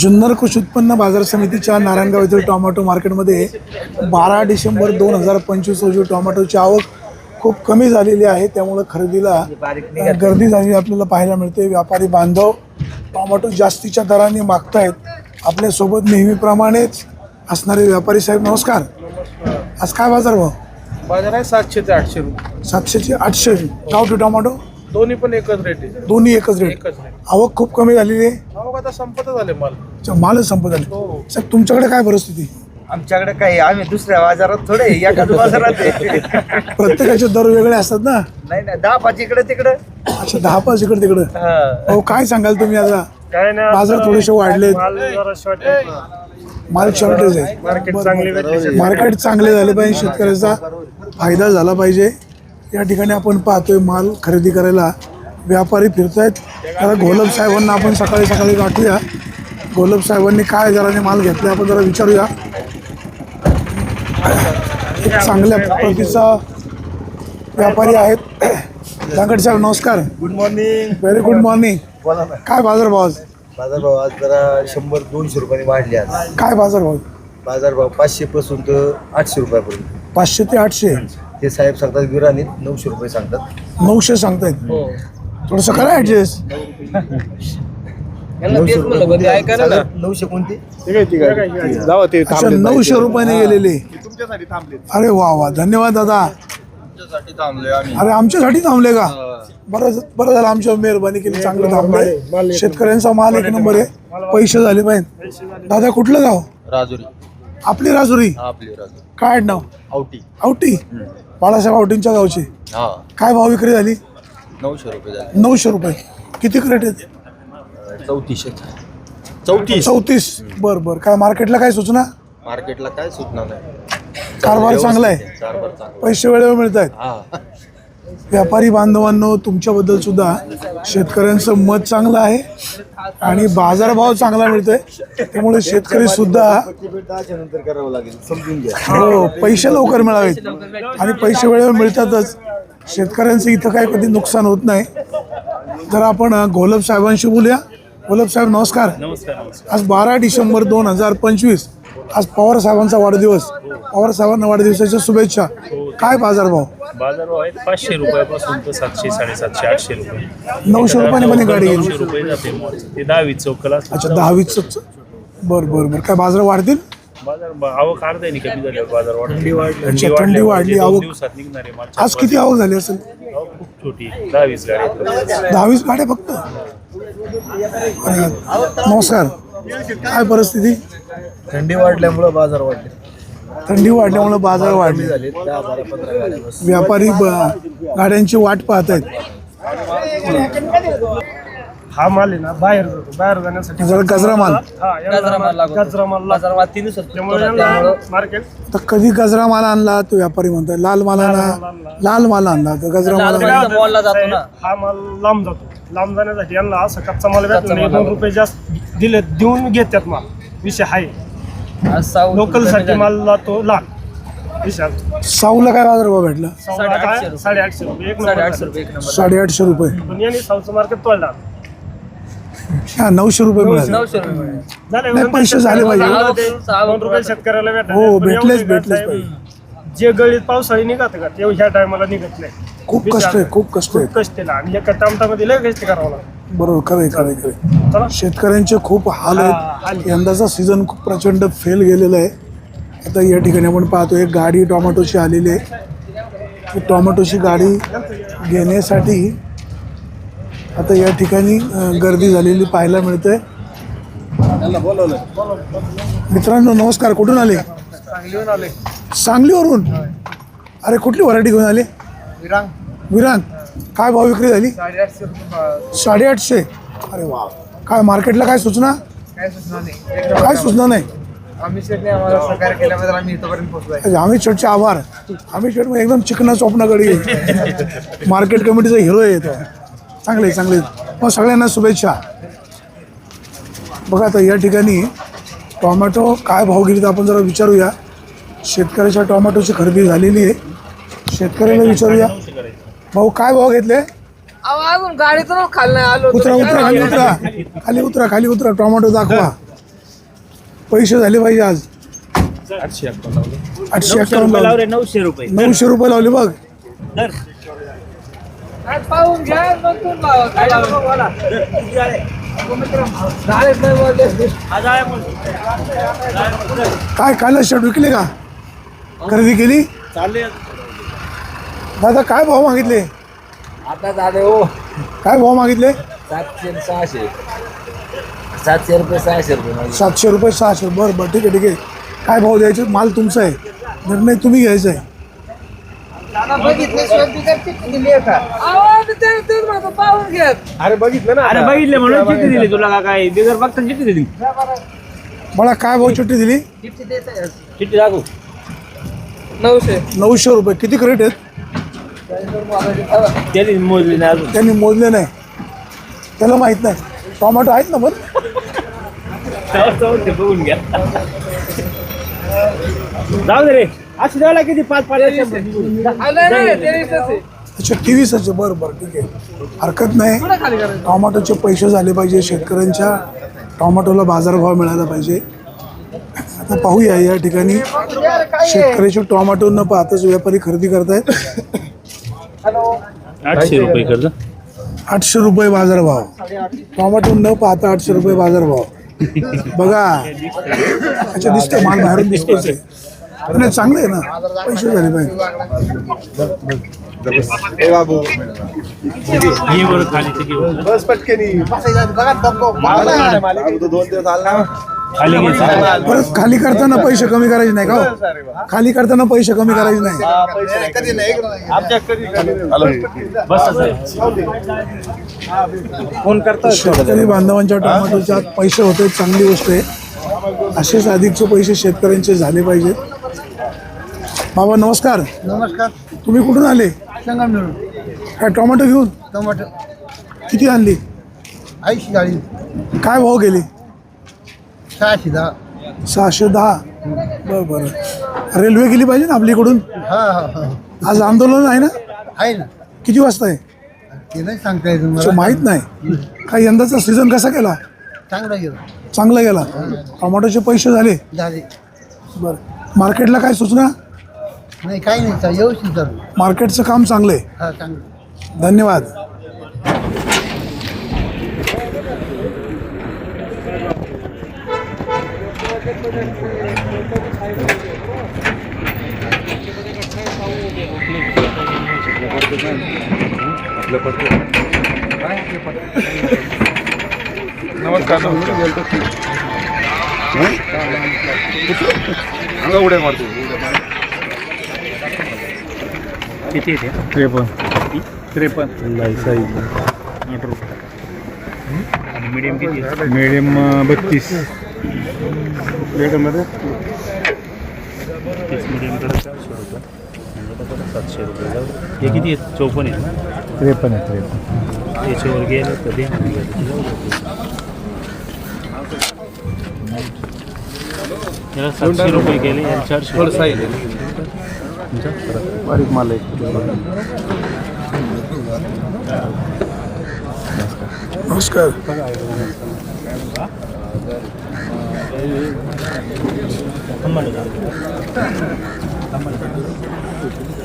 जुन्नर कृषी उत्पन्न बाजार समितीच्या नारायणगाव येथील टोमॅटो मार्केटमध्ये बारा डिसेंबर दोन हजार पंचवीस रोजी टोमॅटोची आवक खूप कमी झालेली आहे. त्यामुळं खरेदीला गर्दी झालेली आपल्याला पाहायला मिळते. व्यापारी बांधव टोमॅटो जास्तीच्या दराने मागतायत. आपल्यासोबत नेहमीप्रमाणेच असणारे व्यापारी साहेब नमस्कार. आज काय बाजार भाव? बाजार आहे सातशे ते आठशे रुपये. सातशेचे आठशे. गावठी टोमॅटो? दोन्ही पण एकच रेट आहे. दोन्ही एकच रेट एकच रेट आवक खूप कमी झालेली आहे. अहो आता संपत झाले माल. अच्छा, मालच संपत आली हो. साहेब तुमच्याकडे काय परिस्थिती? आमच्याकडे काही आम्ही दुसऱ्या बाजारात थोडे एकाच बाजारात आहे. प्रत्येकाचे दर वेगळे असतात ना? नाही नाही दहा पाच इकडे तिकडे. अच्छा दहा पाच इकडे तिकडे. अहो काय सांगाल तुम्ही आता? काय नाही बाजार थोडेसे वाढलेत. माल जरा short आहे. माल शॉर्टेज आहे. मार्केट चांगली भेटली. मार्केट चांगले झाले पाहिजे शेतकऱ्याचा फायदा झाला पाहिजे. या ठिकाणी आपण पाहतोय माल खरेदी करायला व्यापारी फिरतायत. आता घोलप साहेबांना आपण सकाळी सकाळी गाठूया. घोलप साहेबांनी काय दराने माल घेतला आपण जरा विचारूया. एक चांगल्या प्रतीचा व्यापारी आहेत. जांगड साहेब नमस्कार. Good morning very good morning बोला ना. काय बाजारभाव आज? बाजारभाव आज जरा शंभर दोनशे रुपयाने वाढले आज. काय बाजारभाव बाजारभाव पाचशे पासून तर आठशे रुपयापर्यंत. पाचशे ते आठशे. ते साहेब सांगतात विराणीत नऊशे रुपये सांगतात. नऊशे सांगतायत? थोडंसं करा ऍडजस्ट कोणते? अच्छा नऊशे रुपयाने गेलेले. अरे वा वा. धन्यवाद दादा. अरे आमच्यासाठी थांबले का? बरं बरं झालं आमच्यावर मेहरबानी केली चांगलं थांबले शेतकऱ्यांचा माल एक नंबर आहे. पैसे झाले पाहिजे दादा कुठलं गाव? राजुरी. आपली राजुरी? आपली काय नाव आवटी. आवटी? बाळासाहेब आवटींच्या गावचे. हा. काय भाव विक्री झाली? नऊशे रुपये नऊशे रुपये. किती क्रेट आहेत? चौतीसशे. चौतीस. चौतीस. बर बर. काय मार्केटला काय सूचना? मार्केटला काय सुटणार नाही. कारभार चांगला आहे. कारभार चांगला पैसे वेळेवर मिळत आहेत हा. व्यापारी बांधवांनो तुमच्याबद्दल सुद्धा शेतकऱ्यांचं मत चांगलं आहे आणि बाजारभाव चांगला मिळतोय. त्यामुळे शेतकरी सुद्धा हो पैसे लवकर मिळावेत. आणि पैसे वेळेवर मिळतातच. शेतकऱ्यांचं इथं काय कधी नुकसान होत नाही. तर आपण घोलप साहेबांशी बोलूया. घोलप साहेब नमस्कार. आज बारा डिसेंबर दोन हजार पंचवीस आज पवार साहेबांचा वाढदिवस. पवार साहेबांना वाढदिवसाच्या शुभेच्छा. काय बाजारभाव? बाजारभाव आहेत पाचशे रुपयापासून तर सातशे साडेसातशे आठशे रुपये. नऊशे रुपयाने पण गाडी नऊशे गेली. रुपये जाते. ते दहावी चौकला अच्छा दहावीच बर बर बर. काय बाजार वाढतील? बाजार आवक अर्धा नाही कमी झाली बाजार वाढली. अच्छा, थंडी वाढली, दोन आवक- दिवसात निघणारे माल आज किती आवक झाली असेल? आवक खूप छोटी दहावीस गाड्या दहावीस गाड्या फक्त? नमस्कार. काय परिस्थिती? थंडी वाढल्यामुळं बाजार वाढले. थंडी वाढल्यामुळे बाजार वाढले. व्यापारी गाड्यांची वाट पाहत आहेत. हा माल आहे ना बाहेर जातो. बाहेर जाण्यासाठी जरा गजरा माल. हा गजरा माल लागतो. त्यामुळे यांना मार्केट तर कधी गजरा माल आणला तो व्यापारी म्हणतोय लाल माल आणला. लाल माल आणला तर गजरा माल आणला. हा माल लांब जातो. लांब जाण्यासाठी यांना असं कच्चा माल भेटला नाही दोन रुपये जास्त दिले देऊन घेतात माल. विषय आहे लोकलसाठी माल लाल विषय साऊला काय बाजारभाव भेटला? साडेआठशे रुपये. एक नंबर साडेआठशे रुपये पण यांनी साऊथचं मार्केट तोडला. हा नऊशे रुपये मिळाले. झाले नाही, पैसे झाले पाहिजे. दोन रुपये शेतकऱ्याला भेटले. हो, पण भेटलेच, एवढे भेटलेच भेटले. जे गळीत पावसाळी निघत का ते ह्या टायमाला निघत नाही. खूप कष्ट आहे खूप कष्ट आहे. खूप कष्ट आहे. आणि एका टामटामध्ये लय कष्ट करावं लागतं. बरोबर खरंय खरंय खरंय. शेतकऱ्यांचे खूप हाल आहेत. यंदाचा सीझन खूप प्रचंड फेल गेलेला आहे. आता या ठिकाणी आपण पाहतो एक गाडी टोमॅटोची आलेली आहे. ती टोमॅटोची गाडी घेण्यासाठी आता या ठिकाणी गर्दी झालेली पाहायला मिळते मित्रांनो नमस्कार. कुठून आले? चांगली आले. सांगलीवरून? अरे कुठली व्हरायटी घेऊन आले? विरांग. काय भाव विक्री झाली? साडेआठशे रुपये साडेआठशे? अरे वा. काय मार्केटला काय सूचना? काय सुचणार नाही. काय सूचना नाही? आम्ही शेटने आम्हाला सहकार्य केल्याबद्दल आम्ही इथपर्यंत पोहोचलोय. आम्ही शेटचे आभार. आम्ही शेट मग एकदम चिकना स्वप्नाकडे मार्केट कमिटीचा हिरो आहे तो. चांगले चांगले. मग सगळ्यांना शुभेच्छा. बघा आता या ठिकाणी टोमॅटो काय भाव गेली तर आपण जरा विचारूया. शेतकऱ्याच्या टोमॅटोची खरेदी झालेली आहे. शेतकऱ्याला विचारूया. भाऊ काय भाव घेतले? अहो, अजून गाडीतून खाली नाही आलो उतरा उतरा खाली उतरा. खाली उतरा खाली उतरा. टोमॅटो दाखवा. पैसे झाले पाहिजे आज. आठशे अकाउंट लावले आठशे अकाउंट लावले नऊशे रुपये. नऊशे रुपये लावले बघ. काय काल शर्ट विकले का? खरेदी केली? दादा काय भाव मागितले? आता झाले हो. काय भाव मागितले? सातशे आणि सहाशे. सातशे रुपये सहाशे रुपये. सातशे रुपये सहाशे. बरं बरं ठीक आहे ठीक आहे. काय भाव द्यायचे? माल तुमचा आहे. निर्णय तुम्ही घ्यायचा आहे. अरे बघितले म्हणून चिठ्ठी दिली तुला का काय बिगर बघता चिठ्ठी दिली. मला काय भाव चिठ्ठी दिली? चिठ्ठी दाखव. नऊशे. रुपये. किती क्रेट आहेत? त्यांनी मोजली नाही अजून. त्यांनी मोजले नाही. त्याला माहीत नाही. टोमॅटो आहेत ना ते बघून घ्या. जाऊ दे रे. अशी द्यावं किती पाच पाच अच्छा तेवीसच बरं बरं ठीक आहे. हरकत नाही. टोमॅटोचे पैसे झाले पाहिजे शेतकऱ्यांच्या. टोमॅटोला बाजारभाव मिळाला पाहिजे. आता पाहूया या ठिकाणी. शेतकऱ्याचे टोमॅटो न पाहताच व्यापारी खरेदी करतायत. आठशे रुपये कर्ज आठशे रुपये बाजारभाव. टोमॅटो न पाहता आठशे रुपये बाजारभाव. बघा. अच्छा दिसतंय. माल बाहेरून दिसतोच आहे नाही चांगलं आहे ना. पैसे झाले पाहिजे. ये. बरं खाली ते घेऊन खाली घ्यायचं परत खाली करताना पैसे कमी करायचे नाही का हो? खाली करताना पैसे कमी करायचे नाही. फोन करता शेतकरी बांधवांच्या टोमॅटोच्या पैसे होते चांगली गोष्ट आहे. असेच अधिकचे पैसे शेतकऱ्यांचे झाले पाहिजेत. बाबा नमस्कार. नमस्कार. तुम्ही कुठून आले? काय टोमॅटो घेऊन? टोमॅटो. किती आणली? ऐंशी गाडी. काय भाव गेले? सहाशे दहा. सहाशे दहा. बरं बरं. रेल्वे गेली पाहिजे ना आपल्या इकडून हा हा हा. आज आंदोलन आहे ना? आहे ना. किती वाजता आहे? ते नाही सांगता येत अच्छा, मला माहीत नाही. काय यंदाचा सीझन कसा गेला? चांगलं गेलं. चांगला गेला. टोमॅटोचे पैसे झाले. झाले. बरं. मार्केटला काय सूचना? नाही काही नाही. चा- व्यवस्थित चालू मार्केटचं काम चांगलं आहे. हा चांगलं धन्यवाद. किती येते त्रेपन्न. त्रेपन्न. आठ रुपये. आणि मीडियम किती? मीडियम बत्तीस. मीडियममध्ये तीस मीडियमकडे चारशे रुपये? मीडियमकडे सातशे रुपये जाऊ दे. हे? किती आहेत चौपन्न आहे त्रेपन्न आहे त्रेपन्न याच्यावर गेलं तर दे म्हणून गेलं की जाऊ दे. याला सातशे रुपये। गेले याला चारशे रुपये. बारीक माल आहे नमस्कार।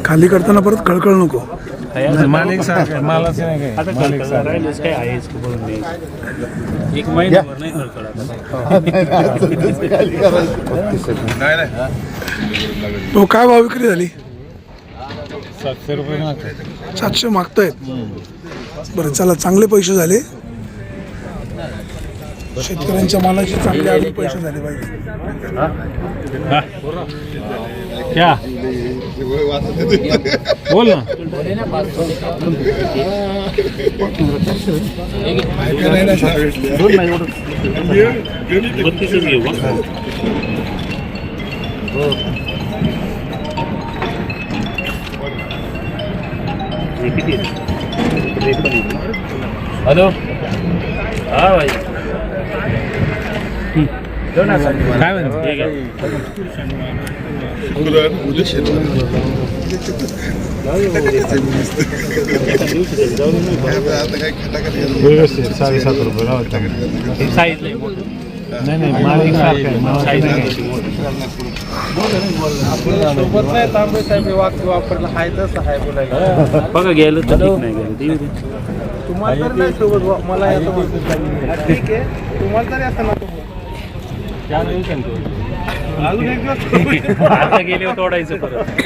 खाली करताना परत कळकळ नको. मालिक सारखं मालाचं नाही काय आता कळकळ राहिलंच काय आहेच का बघून दे. एक महिन्यावर नाही कळकळ आता तो काय भाव विक्री झाली? सातशे रुपये सातशे मागतायत. बरं चला चांगले पैसे झाले. शेतकऱ्यांच्या मालाचे चांगले अजून पैसे झाले पाहिजे. क्या? बोल ना. दोन नाही एवढं काय म्हणतो? ठीक आहे. व्यवस्थित. साडेसात रुपये लावत हे साईजला आहे मोठं. नाही नाही माल एकसारखा आहे माल नाही बघा गेलं आता गेले तोडायचं परत.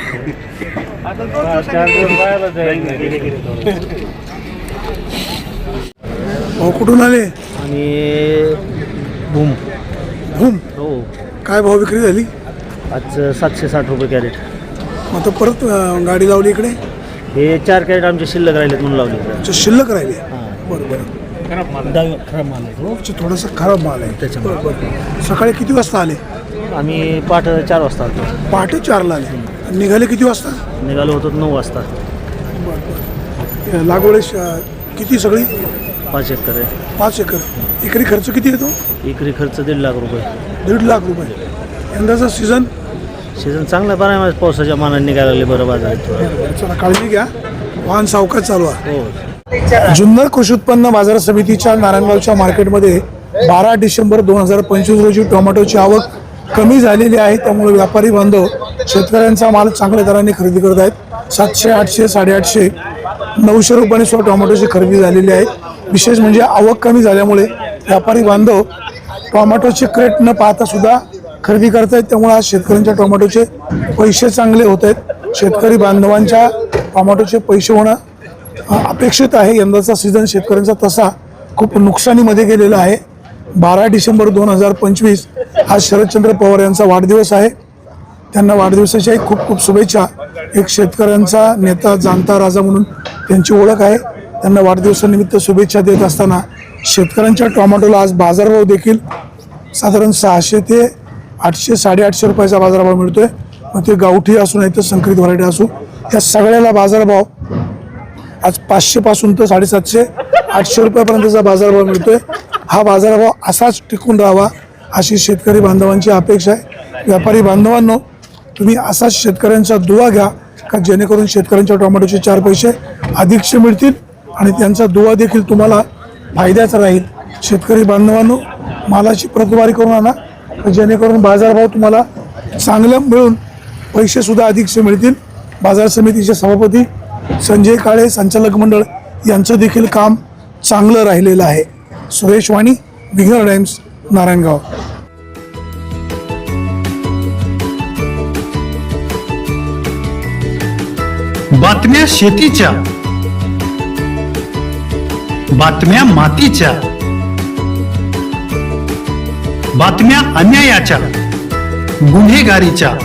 भाऊ कुठून आले? आणि बूम हुम हो. काय भाव विक्री झाली? आज सातशे साठ रुपये कॅरेट. मग आता परत गाडी लावली इकडे? हे चार कॅरेट आमचे शिल्लक राहिलेत म्हणून लावले इकडे. अच्छा, शिल्लक बरं बरं डावी- खराब माल आहे. अच्छा, थोडासा खराब माल आहे. त्याच्यामुळे. सकाळी किती वाजता आले? आम्ही पाठ चार वाजता आलो. पहाटे चारला आले. निघाले किती वाजता? निघालो होतो नऊ वाजता. लागवड किती सगळी? पाच एकर आहे. पाच एकर. एकरी खर्च किती येतो? एकरी खर्च दीड लाख रुपये. दीड लाख रुपये. यंदाचा सीझन सीझन चांगला बरं आहे माझ्या पावसाच्या मानाने निघायला लागले बरं बाजारात. थोडं. चला काळजी घ्या. वाहन सावकाश चालवा. हो. जुन्नर कृषी उत्पन्न बाजार समितीच्या नारायणगावच्या मार्केटमध्ये बारा डिसेंबर दोन हजार पंचवीस रोजी टोमॅटोची आवक कमी झालेली आहे. त्यामुळे व्यापारी बांधव शेतकऱ्यांचा माल चांगल्या दराने खरेदी करत आहेत. सातशे आठशे साडेआठशे नऊशे रुपयाने सुद्धा टोमॅटोची खरेदी झालेली आहे. विशेष म्हणजे आवक कमी झाल्यामुळे व्यापारी बांधव टोमॅटोचे क्रेट न पाहता सुद्धा खरेदी करतायत त्यामुळे आज शेतकऱ्यांच्या टोमॅटोचे पैसे चांगले होत आहेत. शेतकरी बांधवांच्या टोमॅटोचे पैसे होणं अपेक्षित आहे यंदाचा सीझन शेतकऱ्यांचा तसा खूप नुकसानीमध्ये गेलेला आहे. बारा डिसेंबर दोन हजार पंचवीस हा शरदचंद्र पवार यांचा वाढदिवस आहे. त्यांना वाढदिवसाच्या खूप खूप शुभेच्छा. एक शेतकऱ्यांचा नेता जाणता राजा म्हणून त्यांची ओळख आहे. त्यांना वाढदिवसानिमित्त शुभेच्छा देत असताना शेतकऱ्यांच्या टोमॅटोला आज बाजारभाव देखील साधारण सहाशे ते आठशे साडेआठशे रुपयाचा बाजारभाव मिळतोय. मग ते गावठी असू नाही तर संकरित व्हरायटी असू या सगळ्याला बाजारभाव आज पाचशे पासून तर साडेसातशे आठशे रुपयापर्यंतचा बाजारभाव मिळतोय. हा बाजारभाव असाच टिकून राहावा अशी शेतकरी बांधवांची अपेक्षा आहे. व्यापारी बांधवांनो तुम्ही असाच शेतकऱ्यांचा दुवा घ्या का जेणेकरून शेतकऱ्यांच्या टोमॅटोचे चार पैसे अधिकचे मिळतील आणि त्यांचा दुवा देखील तुम्हाला फायद्याचा राहील. शेतकरी बांधवांनो मालाची प्रतवारी करून आणा जेणेकरून बाजारभाव तुम्हाला चांगलं मिळून पैसेसुद्धा अधिकचे मिळतील. बाजार समितीचे सभापती संजय काळे संचालक मंडळ यांचं देखील काम चांगलं राहिलेलं आहे. सुरेश वाणी विघर टाइम्स नारायणगाव. बातम्या शेतीच्या. बातम्या मातीच्या. बातम्या अन्यायाच्या. गुन्हेगारीच्या.